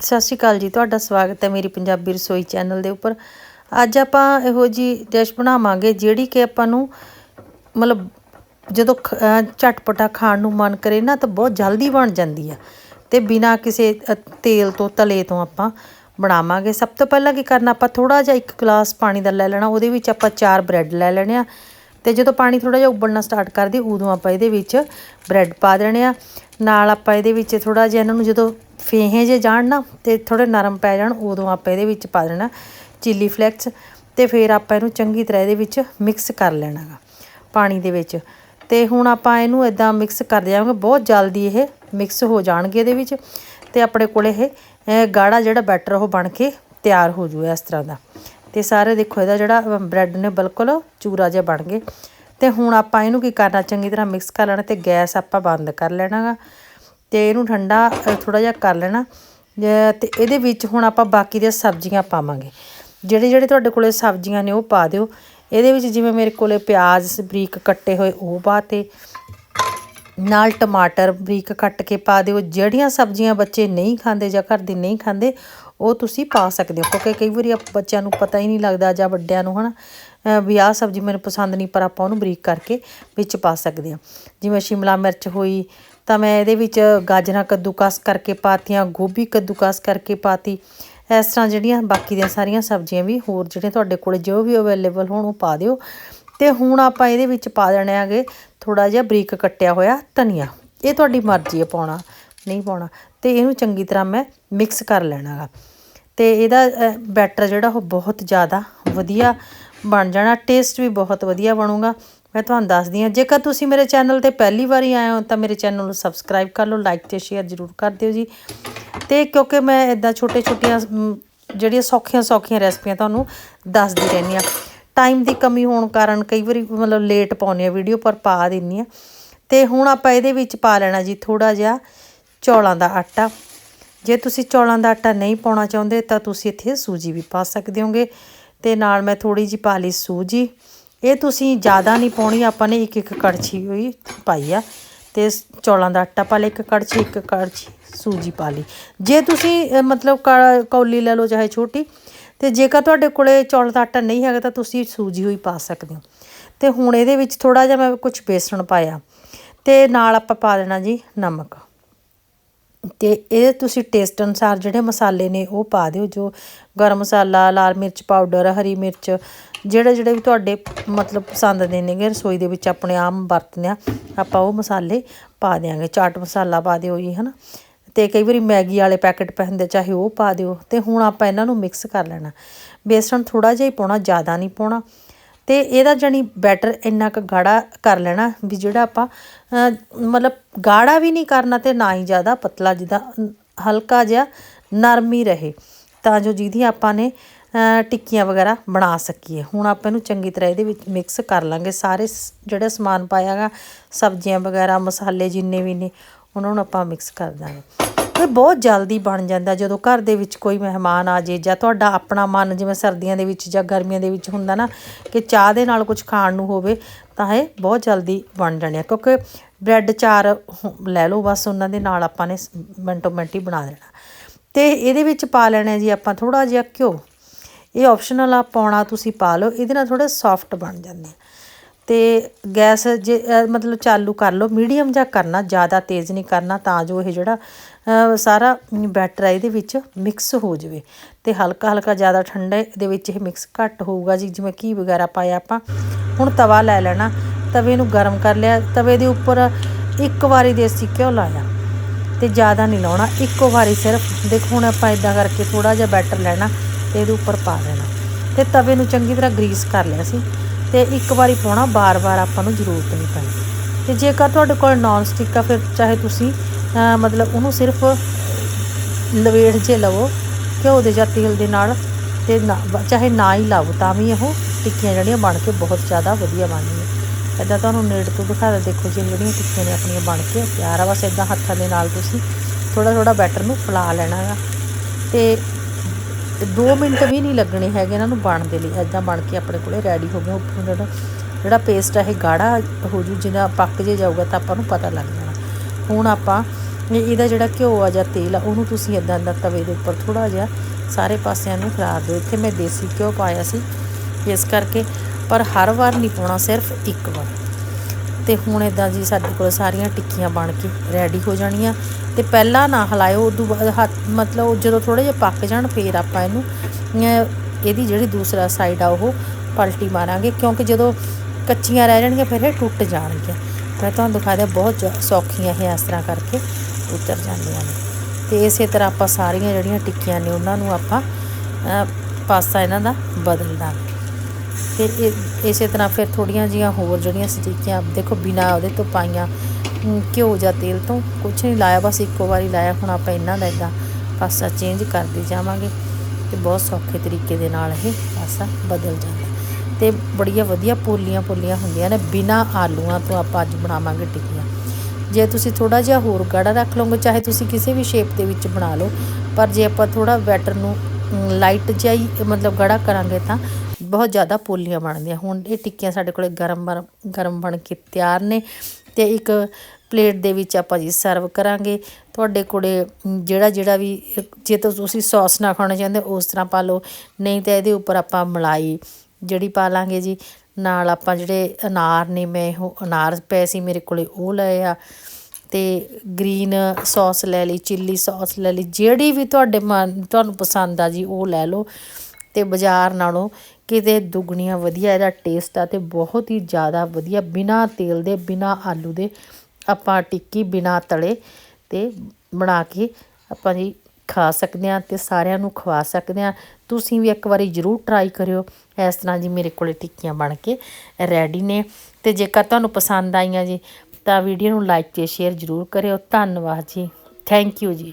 ਸਤਿ ਸ਼੍ਰੀ ਅਕਾਲ ਜੀ, ਤੁਹਾਡਾ ਸਵਾਗਤ ਹੈ ਮੇਰੀ ਪੰਜਾਬੀ ਰਸੋਈ ਚੈਨਲ ਦੇ ਉੱਪਰ। ਅੱਜ ਆਪਾਂ ਇਹੋ ਜੀ ਡਿਸ਼ ਬਣਾਵਾਂਗੇ ਜਿਹੜੀ ਕਿ ਆਪਾਂ ਨੂੰ ਮਤਲਬ ਜਦੋਂ ਖ- ਅਹ ਚਟਪਟਾ ਖਾਣ ਨੂੰ ਮਨ ਕਰੇ ਨਾ ਤਾਂ ਬਹੁਤ ਜਲਦੀ ਬਣ ਜਾਂਦੀ ਆ। ਤੇ ਬਿਨਾ ਕਿਸੇ ਤੇਲ ਤੋਂ, ਤਲੇ ਤੋਂ ਆਪਾਂ ਬਣਾਵਾਂਗੇ। ਸਭ ਤੋਂ ਪਹਿਲਾਂ ਕੀ ਕਰਨਾ, ਆਪਾਂ ਥੋੜਾ ਜਿਹਾ ਇੱਕ ਗਲਾਸ ਪਾਣੀ ਦਾ ਲੈ ਲੈਣਾ, ਉਹਦੇ ਵਿੱਚ ਆਪਾਂ ਚਾਰ ਬ੍ਰੈਡ ਲੈ ਲੈਣੇ ਆ। ਤੇ ਜਦੋਂ ਪਾਣੀ ਥੋੜਾ ਜਿਹਾ ਉਬਲਣਾ ਸਟਾਰਟ ਕਰਦੀ ਉਦੋਂ ਆਪਾਂ ਇਹਦੇ ਵਿੱਚ ਬ੍ਰੈਡ ਪਾ ਦੇਣੇ ਆ। ਨਾਲ ਆਪਾਂ ਇਹਦੇ ਵਿੱਚ ਥੋੜਾ ਜਿਹਾ ਇਹਨਾਂ ਨੂੰ ਜਦੋਂ ਫੇਹੇ ਜੇ ਜਾਣ ਨਾ ਤੇ ਥੋੜੇ ਨਰਮ ਪੈ ਜਾਣ, ਉਦੋਂ ਆਪਾਂ ਇਹਦੇ ਵਿੱਚ ਪਾ ਦੇਣਾ ਚਿੱਲੀ ਫਲੈਕਸ ਤੇ ਫਿਰ ਆਪਾਂ ਇਹਨੂੰ ਚੰਗੀ ਤਰ੍ਹਾਂ ਇਹਦੇ ਵਿੱਚ ਮਿਕਸ ਕਰ ਲੈਣਾ ਗਾ ਪਾਣੀ ਦੇ ਵਿੱਚ। ਤੇ ਹੁਣ ਆਪਾਂ ਇਹਨੂੰ ਇਦਾਂ ਮਿਕਸ ਕਰ ਜਾਵਾਂਗੇ ਬਹੁਤ ਜਲਦੀ ਇਹ ਮਿਕਸ ਹੋ ਜਾਣਗੇ ਇਹਦੇ ਵਿੱਚ ਤੇ ਆਪਣੇ ਕੋਲ ਇਹ ਗਾੜਾ ਜਿਹੜਾ ਬੈਟਰ ਉਹ ਬਣ ਕੇ ਤਿਆਰ ਹੋ ਜੂਗਾ ਇਸ ਤਰ੍ਹਾਂ ਦਾ। ਤੇ ਸਾਰੇ ਦੇਖੋ ਇਹਦਾ ਜਿਹੜਾ ਬ੍ਰੈਡ ਨੇ ਬਿਲਕੁਲ ਚੂਰਾ ਜਿਹਾ ਬਣ ਗਏ। ਤੇ ਹੁਣ ਆਪਾਂ ਇਹਨੂੰ ਕੀ ਕਰਨਾ, ਚੰਗੀ ਤਰ੍ਹਾਂ ਮਿਕਸ ਕਰ ਲੈਣਾ ਤੇ ਗੈਸ ਆਪਾਂ ਬੰਦ ਕਰ ਲੈਣਾ ਗਾ ਤੇ ਇਹਨੂੰ ਠੰਡਾ ਥੋੜਾ ਜਿਹਾ ਕਰ ਲੈਣਾ। ਜੇ- ਤੇ ਇਹਦੇ ਵਿੱਚ ਹੁਣ ਆਪਾਂ ਬਾਕੀ ਦੀਆਂ ਸਬਜ਼ੀਆਂ ਪਾਵਾਂਗੇ। ਜਿਹੜੇ ਜਿਹੜੇ ਤੁਹਾਡੇ ਕੋਲੇ ਸਬਜ਼ੀਆਂ ਨੇ ਉਹ ਪਾ ਦਿਓ। ਇਹਦੇ ਵਿੱਚ ਜਿਵੇਂ ਮੇਰੇ ਕੋਲੇ ਪਿਆਜ਼ ਬਰੀਕ ਕੱਟੇ ਹੋਏ ਉਹ ਪਾਤੇ। ਨਾਲ ਟਮਾਟਰ ਬਰੀਕ ਕੱਟ ਕੇ ਪਾ ਦਿਓ। ਜਿਹੜੀਆਂ ਸਬਜ਼ੀਆਂ ਬੱਚੇ ਨਹੀਂ ਖਾਂਦੇ ਜਾਂ ਘਰ ਦੇ ਨਹੀਂ ਖਾਂਦੇ, ਉਹ ਤੁਸੀਂ ਪਾ ਸਕਦੇ ਹੋ। ਕਿਉਂਕਿ ਕਈ ਵਾਰੀ ਆਪ- ਬੱਚਿਆਂ ਨੂੰ ਪਤਾ ਹੀ ਨਹੀਂ ਲੱਗਦਾ ਜਾਂ ਵੱਡਿਆਂ ਨੂੰ ਹਨਾ। ਅਹ, ਵੀ ਆਹ ਸਬਜ਼ੀ ਮੈਨੂੰ ਪਸੰਦ ਨਹੀਂ, ਪਰ ਆਪਾਂ ਉਹਨੂੰ ਬਰੀਕ ਕਰਕੇ ਵਿੱਚ ਪਾ ਸਕਦੇ ਹਾਂ। ਜਿਵੇਂ ਸ਼ਿਮਲਾ ਮਿਰਚ ਹੋਈ ਤਾਂ ਮੈਂ ਇਹਦੇ ਵਿੱਚ ਗਾਜਰਾਂ ਕੱਦੂਕਸ ਕਰਕੇ ਪਾਤੀਆਂ, ਗੋਭੀ ਕੱਦੂਕਸ ਕਰਕੇ ਪਾਤੀ। ਇਸ ਤਰ੍ਹਾਂ ਜਿਹੜੀਆਂ ਬਾਕੀ ਦੀਆਂ ਸਾਰੀਆਂ ਸਬਜ਼ੀਆਂ ਵੀ ਹੋਰ ਜਿਹੜੇ ਤੁਹਾਡੇ ਕੋਲ ਜੋ ਵੀ ਅਵੇਲੇਬਲ ਹੋਣ ਉਹ ਪਾ ਦਿਓ। ਤੇ ਹੁਣ ਆਪਾਂ ਇਹਦੇ ਵਿੱਚ ਪਾ ਦੇਣੇ ਆਗੇ ਥੋੜਾ ਜਿਹਾ ਬਰੀਕ ਕੱਟਿਆ ਹੋਇਆ ਧਨੀਆ। ਇਹ ਤੁਹਾਡੀ ਮਰਜ਼ੀ ਹੈ ਪਾਉਣਾ, ਨਹੀਂ ਪਾਉਣਾ। ਤੇ ਇਹਨੂੰ ਚੰਗੀ ਤਰ੍ਹਾਂ ਮੈਂ ਮਿਕਸ ਕਰ ਲੈਣਾਗਾ। ਤੇ ਇਹਦਾ ਬੈਟਰ ਜਿਹੜਾ ਉਹ ਬਹੁਤ ਜ਼ਿਆਦਾ ਵਧੀਆ ਬਣ ਜਾਣਾ ਟੇਸਟ ਵੀ ਬਹੁਤ ਵਧੀਆ ਬਣੂਗਾ। ਮੈਂ ਤੁਹਾਨੂੰ ਦੱਸਦੀ ਹਾਂ, ਜੇਕਰ ਤੁਸੀਂ ਮੇਰੇ ਚੈਨਲ ਤੇ ਪਹਿਲੀ ਵਾਰੀ ਆਏ ਹੋ, ਤਾਂ ਮੇਰੇ ਚੈਨਲ ਨੂੰ ਸਬਸਕ੍ਰਾਈਬ ਕਰ ਲਓ ਲਾਈਕ ਤੇ ਸ਼ੇਅਰ ਜ਼ਰੂਰ ਕਰ ਦਿਓ ਜੀ। ਤੇ ਕਿਉਂਕਿ ਮੈਂ ਇਦਾਂ ਛੋਟੇ ਛੋਟੀਆਂ ਜਿਹੜੀਆਂ ਸੌਖੀਆਂ ਸੌਖੀਆਂ ਰੈਸਪੀਆਂ ਤੁਹਾਨੂੰ ਦੱਸਦੀ ਰਹਿੰਦੀ ਆ ਟਾਈਮ ਦੀ ਕਮੀ ਹੋਣ ਕਾਰਨ ਕਈ ਵਾਰੀ ਮਤਲਬ ਲੇਟ ਪਾਉਂਦੀ ਆ ਵੀਡੀਓ ਪਰ ਪਾ ਦਿੰਦੀ ਆ ਤੇ ਹੁਣ ਆਪਾਂ ਇਹਦੇ ਵਿੱਚ ਪਾ ਲੈਣਾ ਜੀ ਥੋੜਾ ਜਿਹਾ ਚੌਲਾਂ ਦਾ ਆਟਾ। ਜੇ ਤੁਸੀਂ ਚੌਲਾਂ ਦਾ ਆਟਾ ਨਹੀਂ ਪਾਉਣਾ ਚਾਹੁੰਦੇ, ਤਾਂ ਤੁਸੀਂ ਇੱਥੇ ਸੂਜੀ ਵੀ ਪਾ ਸਕਦੇ ਹੋਗੇ। ਤੇ ਨਾਲ ਮੈਂ ਥੋੜੀ ਜਿਹੀ ਪਾ ਲਈ ਸੂਜੀ। ਇਹ ਤੁਸੀਂ ਜ਼ਿਆਦਾ ਨਹੀਂ ਪਾਉਣੀ, ਆਪਾਂ ਨੇ ਇੱਕ ਇੱਕ ਕੜਛੀ ਹੋਈ ਪਾਈ ਆ ਤੇ ਚੌਲਾਂ ਦਾ ਆਟਾ ਪਾ ਲਿਆ, ਇੱਕ ਕੜਛੀ ਇੱਕ ਕੜਛੀ ਸੂਜੀ ਪਾ ਲਈ। ਜੇ ਤੁਸੀਂ ਮਤਲਬ ਕ- ਕੌਲੀ ਲੈ ਲਓ ਚਾਹੇ ਛੋਟੀ, ਤੇ ਜੇਕਰ ਤੁਹਾਡੇ ਕੋਲੇ ਚੌਲ ਦਾ ਆਟਾ ਨਹੀਂ ਹੈਗਾ ਤਾਂ ਤੁਸੀਂ ਸੂਜੀ ਹੋਈ ਪਾ ਸਕਦੇ ਹੋ। ਤੇ ਹੁਣ ਇਹਦੇ ਵਿੱਚ ਥੋੜਾ ਜਿਹਾ ਮੈਂ ਕੁਝ ਬੇਸਣ ਪਾਇਆ, ਤੇ ਨਾਲ ਆਪਾਂ ਪਾ ਦੇਣਾ ਜੀ ਨਮਕ। ਤੇ ਇਹ ਤੁਸੀਂ ਟੇਸਟ ਅਨੁਸਾਰ ਜਿਹੜੇ ਮਸਾਲੇ ਨੇ ਉਹ ਪਾ ਦਿਓ, ਜੋ ਗਰਮ ਮਸਾਲਾ, ਲਾਲ ਮਿਰਚ ਪਾਊਡਰ ਹਰੀ ਮਿਰਚ, ਜਿਹੜੇ ਜਿਹੜੇ ਵੀ ਤੁਹਾਡੇ ਮਤਲਬ ਪਸੰਦ ਦੇ ਨੇਗੇ, ਰਸੋਈ ਦੇ ਵਿੱਚ ਆਪਣੇ ਆਮ ਵਰਤਦੇ ਆ ਆਪਾਂ ਉਹ ਮਸਾਲੇ ਪਾ ਦਿਆਂਗੇ। ਚਾਟ ਮਸਾਲਾ ਪਾ ਦਿਓ ਜੀ, ਹਨਾ? ਤੇ ਕਈ ਵਾਰੀ ਮੈਗੀ ਵਾਲੇ ਪੈਕੇਟ ਪੈਂਦੇ, ਚਾਹੇ ਉਹ ਪਾ ਦਿਓ। ਤੇ ਹੁਣ ਆਪਾਂ ਇਹਨਾਂ ਨੂੰ ਮਿਕਸ ਕਰ ਲੈਣਾ। ਬੇਸਣ ਥੋੜਾ ਜਿਹਾ ਹੀ ਪਾਉਣਾ, ਜ਼ਿਆਦਾ ਨਹੀਂ ਪਾਉਣਾ। ਤੇ ਇਹਦਾ ਜਾਨੀ ਬੈਟਰ ਇੰਨਾ ਕੁ ਗਾੜਾ ਕਰ ਲੈਣਾ ਵੀ ਜਿਹੜਾ ਆਪਾਂ ਮਤਲਬ ਗਾੜਾ ਵੀ ਨਹੀਂ ਕਰਨਾ ਤੇ ਨਾ ਹੀ ਜ਼ਿਆਦਾ ਪਤਲਾ ਜਿੱਦਾਂ ਹਲਕਾ ਜਿਹਾ ਨਰਮ ਹੀ ਰਹੇ, ਤਾਂ ਜੋ ਜਿਹਦੀ ਆਪਾਂ ਨੇ ਟਿੱਕੀਆਂ ਵਗੈਰਾ ਬਣਾ ਸਕੀਏ। ਹੁਣ ਆਪਾਂ ਇਹਨੂੰ ਚੰਗੀ ਤਰ੍ਹਾਂ ਇਹਦੇ ਵਿੱਚ ਮਿਕਸ ਕਰ ਲਾਂਗੇ। ਸਾਰੇ ਸ- ਜਿਹੜਾ ਸਮਾਨ ਪਾਇਆਗਾ ਸਬਜ਼ੀਆਂ ਵਗੈਰਾ, ਮਸਾਲੇ ਜਿੰਨੇ ਵੀ ਨੇ, ਉਹਨਾਂ ਨੂੰ ਆਪਾਂ ਮਿਕਸ ਕਰ ਦਾਂਗੇ। ਇਹ ਬਹੁਤ ਜਲਦੀ ਬਣ ਜਾਂਦਾ ਜਦੋਂ ਘਰ ਦੇ ਵਿੱਚ ਕੋਈ ਮਹਿਮਾਨ ਆ ਜੇ ਜਾਂ ਤੁਹਾਡਾ ਆਪਣਾ ਮਨ ਜਿਵੇਂ ਸਰਦੀਆਂ ਦੇ ਵਿੱਚ ਜਾਂ ਗਰਮੀਆਂ ਦੇ ਵਿੱਚ ਹੁੰਦਾ ਨਾ ਕਿ ਚਾਹ ਦੇ ਨਾਲ ਕੁਝ ਖਾਣ ਨੂੰ ਹੋਵੇ ਤਾਂ ਇਹ ਬਹੁਤ ਜਲਦੀ ਬਣ ਜਾਣੇ ਆ। ਕਿਉਂਕਿ ਬ੍ਰੈਡ, ਚਾਰ ਲੈ ਲਓ ਬਸ ਉਹਨਾਂ ਦੇ ਨਾਲ ਆਪਾਂ ਨੇ ਮਿੰਟੋ ਮਿੰਟ ਹੀ ਬਣਾ ਦੇਣਾ। ਤੇ ਇਹਦੇ ਵਿੱਚ ਪਾ ਲੈਣਾ ਜੀ ਆਪਾਂ ਥੋੜਾ ਜਿਹਾ ਘਿਓ। ਇਹ ਆਪਸ਼ਨਲ ਆ ਪਾਉਣਾ ਤੁਸੀਂ ਪਾ ਲਓ, ਇਹਦੇ ਨਾਲ ਥੋੜੇ ਸੌਫਟ ਬਣ ਜਾਂਦੇ ਆ। ਤੇ ਗੈਸ ਜੇ ਮਤਲਬ ਚਾਲੂ ਕਰ ਲਓ। ਮੀਡੀਅਮ ਜਾਂ ਕਰਨਾ, ਜ਼ਿਆਦਾ ਤੇਜ਼ ਨਹੀਂ ਕਰਨਾ, ਤਾਂ ਜੋ ਇਹ ਜਿਹੜਾ ਸਾਰਾ ਬੈਟਰ ਹੈ ਇਹਦੇ ਵਿੱਚ ਮਿਕਸ ਹੋ ਜਾਵੇ। ਤੇ ਹਲਕਾ ਹਲਕਾ ਜ਼ਿਆਦਾ ਠੰਡਾ ਦੇ ਵਿੱਚ ਇਹ ਮਿਕਸ ਘੱਟ ਹੋਊਗਾ ਜੀ, ਜਿਵੇਂ ਘੀ ਵਗੈਰਾ ਪਾਇਆ ਆਪਾਂ। ਹੁਣ ਤਵਾ ਲੈ ਲੈਣਾ। ਤਵੇ ਨੂੰ ਗਰਮ ਕਰ ਲਿਆ। ਤਵੇ ਦੇ ਉੱਪਰ ਇੱਕ ਵਾਰੀ ਦੇਸੀ ਘਿਓ ਲਾਇਆ ਤੇ ਜ਼ਿਆਦਾ ਨਹੀਂ ਲਾਉਣਾ। ਇੱਕੋ ਵਾਰੀ ਸਿਰਫ, ਦੇਖੋ ਹੁਣ ਆਪਾਂ ਇਦਾਂ ਕਰਕੇ ਥੋੜਾ ਜਿਹਾ ਬੈਟਰ ਲੈਣਾ ਤੇ ਇਹਦੇ ਉੱਪਰ ਪਾ ਦੇਣਾ। ਤੇ ਤਵੇ ਨੂੰ ਚੰਗੀ ਤਰ੍ਹਾਂ ਗਰੀਸ ਕਰ ਲਿਆ ਸੀ। ਤੇ ਇੱਕ ਵਾਰੀ ਪਾਉਣਾ ਬਾਰ-ਬਾਰ ਆਪਾਂ ਨੂੰ ਜ਼ਰੂਰਤ ਨਹੀਂ ਪੈਂਦੀ। ਤੇ ਜੇਕਰ ਤੁਹਾਡੇ ਕੋਲ ਨਾਨ ਸਟਿਕ ਆ, ਫਿਰ ਚਾਹੇ ਤੁਸੀਂ ਮਤਲਬ ਉਹਨੂੰ ਸਿਰਫ ਲਵੇੜ ਜੇ ਲਵੋ, ਘਿਓ ਦੇ ਜਾਂ ਤੇਲ ਦੇ ਨਾਲ, ਤੇ ਨਾ- ਚਾਹੇ ਨਾ ਹੀ ਲਾਓ ਤਾਂ ਵੀ ਉਹ ਟਿੱਕੀਆਂ ਜਿਹੜੀਆਂ ਬਣ ਕੇ ਬਹੁਤ ਜ਼ਿਆਦਾ ਵਧੀਆ ਬਣਦੀਆਂ। ਇੱਦਾਂ ਤੁਹਾਨੂੰ ਨੇੜ ਤੋਂ ਦਿਖਾ ਦੇ ਦੇਖੋ ਜੀ, ਜਿਹੜੀਆਂ ਟਿੱਕੀਆਂ ਨੇ ਆਪਣੀਆਂ ਬਣ ਕੇ, ਤਿਆਰ ਆ, ਬਸ ਇੱਦਾਂ ਹੱਥਾਂ ਦੇ ਨਾਲ ਤੁਸੀਂ ਥੋੜਾ ਥੋੜਾ ਬੈਟਰ ਨੂੰ ਫੈਲਾ ਲੈਣਾ ਹੈ ਤੇ 2 ਮਿੰਟ ਵੀ ਨਹੀਂ ਲੱਗਣੇ ਹੈਗੇ ਇਹਨਾਂ ਨੂੰ ਬਣਨ ਦੇ ਲਈ ਇੱਦਾਂ ਬਣ ਕੇ ਆਪਣੇ ਕੋਲੇ ਰੈਡੀ ਹੋ ਗਿਆ ਉੱਪਰੋਂ ਜਿਹੜਾ ਜਿਹੜਾ ਪੇਸਟ ਹੈ ਇਹ ਗਾੜਾ ਹੋ ਜੂ ਜਿੰਨਾ ਪੱਕ ਜੇ ਜਾਊਗਾ ਤਾਂ ਆਪਾਂ ਨੂੰ ਪਤਾ ਲੱਗ ਜਾਣਾ। ਹੁਣ ਆਪਾਂ ਇਹ- ਇਹਦਾ ਜਿਹੜਾ ਘਿਓ ਆ ਜਾਂ ਤੇਲ ਆ, ਉਹਨੂੰ ਤੁਸੀਂ ਇਦਾਂ ਦਾ ਤਵੇ ਦੇ ਉੱਪਰ ਥੋੜਾ ਜਿਹਾ ਸਾਰੇ ਪਾਸਿਆਂ ਨੂੰ ਖਿਲਾਰ ਦਿਓ। ਇੱਥੇ ਮੈਂ ਦੇਸੀ ਘਿਓ ਪਾਇਆ ਸੀ, ਇਸ ਕਰਕੇ, ਪਰ ਹਰ ਵਾਰ ਨਹੀਂ ਪਾਉਣਾ, ਸਿਰਫ ਇੱਕ ਵਾਰ। ਤੇ ਹੁਣ ਇਦਾਂ ਜੀ ਸਾਡੇ ਕੋਲ ਸਾਰੀਆਂ ਟਿੱਕੀਆਂ ਬਣ ਕੇ ਰੈਡੀ ਹੋ ਜਾਣੀਆਂ। ਤੇ ਪਹਿਲਾਂ ਨਾ ਹਲਾਇਓ, ਉਦੋਂ ਬਾਅਦ ਹੱਥ, ਮਤਲਬ ਉਹ ਜਦੋਂ ਥੋੜੇ ਜਿਹਾ ਪੱਕ ਜਾਣ, ਫੇਰ ਆਪਾਂ ਇਹਨੂੰ ਇਹਦੀ ਜਿਹੜੀ ਦੂਸਰਾ ਸਾਈਡ ਆ ਉਹ ਪਲਟੀ ਮਾਰਾਂਗੇ, ਕਿਉਂਕਿ ਜਦੋਂ ਕੱਚੀਆਂ ਰਹਿ ਜਾਣਗੀਆਂ, ਫਿਰ ਇਹ ਟੁੱਟ ਜਾਣਗੀਆਂ। ਮੈਂ ਤੁਹਾਨੂੰ ਦਿਖਾ ਦਿਆਂ, ਬਹੁਤ ਜ- ਸੌਖੀਆਂ ਇਹ ਇਸ ਤਰ੍ਹਾਂ ਕਰਕੇ ਉਤਰ ਜਾਂਦੀਆਂ ਨੇ। ਤੇ ਇਸੇ ਤਰ੍ਹਾਂ ਆਪਾਂ ਸਾਰੀਆਂ ਜਿਹੜੀਆਂ ਟਿੱਕੀਆਂ ਨੇ, ਉਹਨਾਂ ਨੂੰ ਆਪਾਂ ਪਾਸਾ ਇਹਨਾਂ ਦਾ ਬਦਲ ਦਾਂਗੇ ਤੇ ਇਸੇ ਤਰ੍ਹਾਂ ਫਿਰ ਥੋੜੀਆਂ ਜੀਆਂ ਹੋਰ ਜਿਹੜੀਆਂ ਸਟਿੱਕੀਆਂ ਦੇਖੋ ਬਿਨਾ ਉਹਦੇ ਤੋਂ ਪਾਈਆਂ ਘਿਓ ਜਾਂ ਤੇਲ ਤੋਂ ਕੁਛ ਨਹੀਂ ਲਾਇਆ, ਬਸ ਇੱਕੋ ਵਾਰੀ ਲਾਇਆ, ਹੁਣ ਆਪਾਂ ਇਹਨਾਂ ਦਾ ਇਦਾਂ ਪਾਸਾ ਚੇਂਜ ਕਰਦੇ ਜਾਵਾਂਗੇ ਤੇ ਬਹੁਤ ਸੌਖੇ ਤਰੀਕੇ ਦੇ ਨਾਲ ਇਹ ਪਾਸਾ ਬਦਲ ਜਾਂਦਾ। ਤੇ ਬੜੀਆਂ ਵਧੀਆ ਪੋਲੀਆਂ ਪੋਲੀਆਂ ਹੁੰਦੀਆਂ ਨੇ, ਬਿਨਾ ਆਲੂਆਂ ਤੋਂ ਆਪਾਂ ਅੱਜ ਬਣਾਵਾਂਗੇ ਟਿੱਕੀਆਂ। ਜੇ ਤੁਸੀਂ ਥੋੜਾ ਜਿਹਾ ਹੋਰ ਗਾੜਾ ਰੱਖ ਲਓਗੇ, ਚਾਹੇ ਤੁਸੀਂ ਕਿਸੇ ਵੀ ਸ਼ੇਪ ਦੇ ਵਿੱਚ ਬਣਾ ਲਓ, ਪਰ ਜੇ ਆਪਾਂ ਥੋੜਾ ਬੈਟਰ ਨੂੰ ਲਾਈਟ ਜਿਹਾ ਹੀ ਮਤਲਬ ਗਾੜਾ ਕਰਾਂਗੇ ਤਾਂ ਬਹੁਤ ਜ਼ਿਆਦਾ ਪੋਲੀਆਂ ਬਣਦੀਆਂ। ਹੁਣ ਇਹ ਟਿੱਕੀਆਂ ਸਾਡੇ ਕੋਲੇ ਗਰਮ ਬਰ- ਗਰਮ ਬਣ ਕੇ ਤਿਆਰ ਨੇ ਤੇ ਇੱਕ ਪਲੇਟ ਦੇ ਵਿੱਚ ਆਪਾਂ ਜੀ ਸਰਵ ਕਰਾਂਗੇ। ਤੁਹਾਡੇ ਕੋਲੇ ਜਿਹੜਾ ਜਿਹੜਾ ਵੀ ਜੇ ਤਾਂ, ਤੁਸੀਂ ਸੌਸ ਨਾ ਖਾਣਾ ਚਾਹੁੰਦੇ ਉਸ ਤਰ੍ਹਾਂ ਪਾ ਲਓ। ਨਹੀਂ ਤਾਂ ਇਹਦੇ ਉੱਪਰ ਆਪਾਂ ਮਲਾਈ ਜਿਹੜੀ ਪਾ ਲਾਂਗੇ ਜੀ। ਨਾਲ ਆਪਾਂ ਜਿਹੜੇ ਅਨਾਰ ਨੇ, ਮੈਂ ਉਹ ਅਨਾਰ ਪਏ ਸੀ ਮੇਰੇ ਕੋਲੇ, ਉਹ ਲਏ ਆ। ਤੇ ਗ੍ਰੀਨ ਸੌਸ ਲੈ ਲਈ, ਚਿੱਲੀ ਸੌਸ ਲੈ ਲਈ। ਜਿਹੜੀ ਵੀ ਤੁਹਾਡੇ ਮਨ, ਤੁਹਾਨੂੰ ਪਸੰਦ ਆ ਜੀ, ਉਹ ਲੈ ਲਓ। ਤੇ ਬਾਜ਼ਾਰ ਨਾਲੋਂ ਕਿਤੇ ਦੁੱਗਣੀਆਂ ਵਧੀਆ, ਇਹਦਾ ਟੇਸਟ ਆ ਤੇ ਬਹੁਤ ਹੀ ਜ਼ਿਆਦਾ ਵਧੀਆ, ਬਿਨਾ ਤੇਲ ਦੇ, ਬਿਨਾ ਆਲੂ ਦੇ ਆਪਾਂ ਟਿੱਕੀ, ਬਿਨਾ ਤਲੇ ਤੇ ਬਣਾ ਕੇ ਆਪਾਂ ਜੀ ਖਾ ਸਕਦੇ ਹਾਂ ਤੇ ਸਾਰਿਆਂ ਨੂੰ ਖਵਾ ਸਕਦੇ ਹਾਂ। ਤੁਸੀਂ ਵੀ ਇੱਕ ਵਾਰੀ ਜ਼ਰੂਰ ਟਰਾਈ ਕਰਿਓ। ਇਸ ਤਰ੍ਹਾਂ ਜੀ ਮੇਰੇ ਕੋਲੇ ਟਿੱਕੀਆਂ ਬਣ ਕੇ ਰੈਡੀ ਨੇ ਤੇ ਜੇਕਰ ਤੁਹਾਨੂੰ ਪਸੰਦ ਆਈਆਂ ਜੀ ਤਾਂ ਵੀਡੀਓ ਨੂੰ ਲਾਈਕ ਤੇ ਸ਼ੇਅਰ ਜ਼ਰੂਰ ਕਰਿਓ। ਧੰਨਵਾਦ ਜੀ। ਥੈਂਕ ਯੂ ਜੀ।